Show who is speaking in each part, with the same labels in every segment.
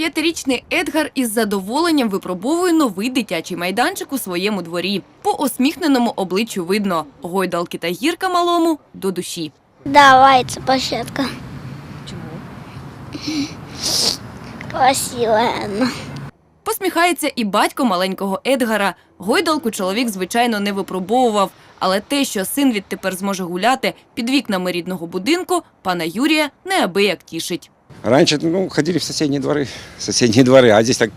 Speaker 1: П'ятирічний Едгар із задоволенням випробовує новий дитячий майданчик у своєму дворі. По усміхненому обличчю видно – гойдалки та гірка малому до душі.
Speaker 2: Давай, это площадка.
Speaker 1: Чому?
Speaker 2: Красивая.
Speaker 1: Посміхається і батько маленького Едгара. Гойдалку чоловік, звичайно, не випробовував. Але те, що син відтепер зможе гуляти під вікнами рідного будинку, пана Юрія неабияк тішить.
Speaker 3: Раньше ну, ходили в соседние дворы, соседние дворы, а здесь так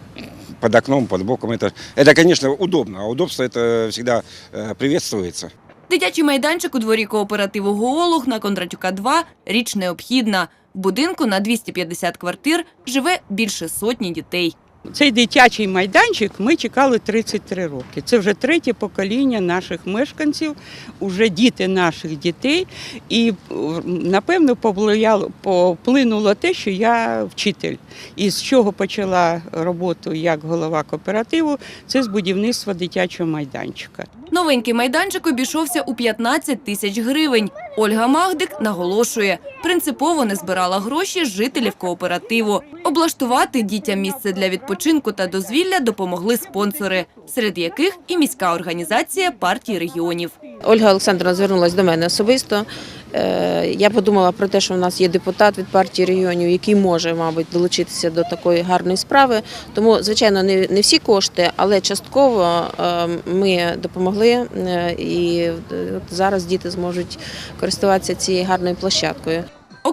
Speaker 3: под окном, под боком. Это, это конечно, удобно, а удобство это всегда э, приветствуется.
Speaker 1: Дитячий майданчик у дворі кооперативу «Геолог» на Кондратюка 2 – річ необхідна. В будинку на 250 квартир живе більше сотні дітей.
Speaker 4: Цей дитячий майданчик ми чекали 33 роки. Це вже третє покоління наших мешканців, уже діти наших дітей. І е, напевно поплинуло те, що я вчитель. І з чого почала роботу як голова кооперативу, це з будівництва дитячого майданчика.
Speaker 1: Новенький майданчик обійшовся у 15 тисяч гривень. Ольга Магдик наголошує, принципово не збирала гроші жителів кооперативу. Облаштувати дітям місце для відпочинку та дозвілля допомогли спонсори, серед яких і міська організація партії регіонів.
Speaker 5: Ольга Олександровна звернулася до мене особисто. Е, Я подумала про те, що в нас є депутат від партії регіонів, який може, мабуть, долучитися до такої гарної справи. Тому, звичайно, не, всі кошти, але частково е, ми допомогли. е, І зараз діти зможуть користуватися цією гарною площадкою.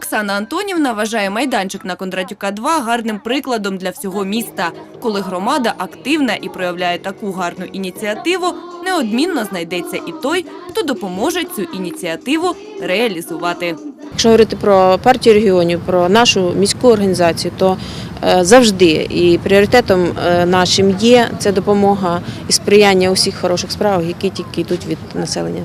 Speaker 1: Оксана Антонівна вважає майданчик на Кондратюка 2 гарним прикладом для всього міста. Коли громада активна і проявляє таку гарну ініціативу, неодмінно знайдеться і той, хто допоможе цю ініціативу реалізувати.
Speaker 5: Якщо говорити про партію регіонів, про нашу міську організацію, то е, завжди і пріоритетом е, нашим є це допомога і сприяння у всіх хороших справах, які тільки йдуть від населення.